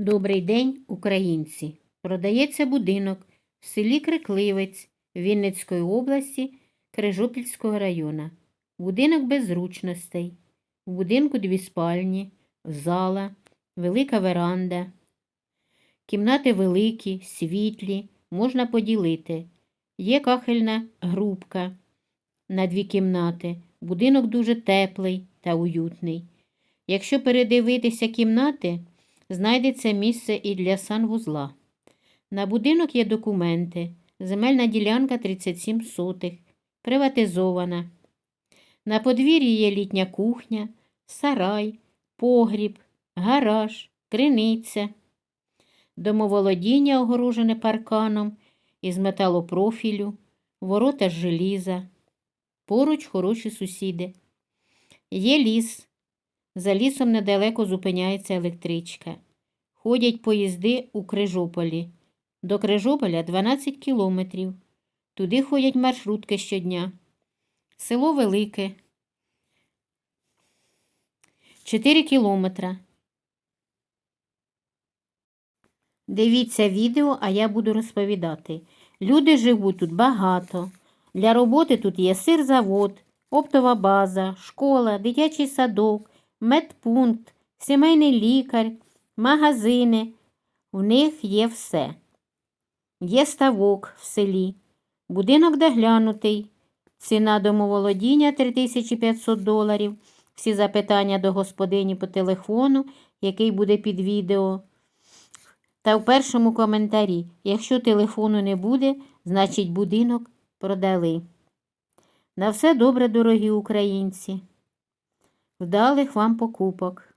Добрий день, українці! Продається будинок в селі Крикливець Вінницької області Крижопільського району. Будинок без зручностей. В будинку дві спальні, зала, велика веранда. Кімнати великі, світлі, можна поділити. Є кахельна грубка на дві кімнати. Будинок дуже теплий та уютний. Якщо передивитися кімнати, знайдеться місце і для санвузла. На будинок є документи. Земельна ділянка 37 сотих, приватизована. На подвір'ї є літня кухня, сарай, погріб, гараж, криниця. Домоволодіння огорожене парканом із металопрофілю, ворота з желіза. Поруч хороші сусіди. Є ліс. За лісом недалеко зупиняється електричка. Ходять поїзди у Крижополі. До Крижополя 12 кілометрів. Туди ходять маршрутки щодня. Село Велике. 4 кілометра. Дивіться відео, а я буду розповідати. Люди живуть тут багато. Для роботи тут є сирзавод, оптова база, школа, дитячий садок, медпункт, сімейний лікар, магазини. В них є все. Є ставок в селі, будинок доглянутий, ціна домоволодіння 3500 доларів. Всі запитання до господині по телефону, який буде під відео. Та в першому коментарі, якщо телефону не буде, значить будинок продали. На все добре, дорогі українці. Вдалих вам покупок.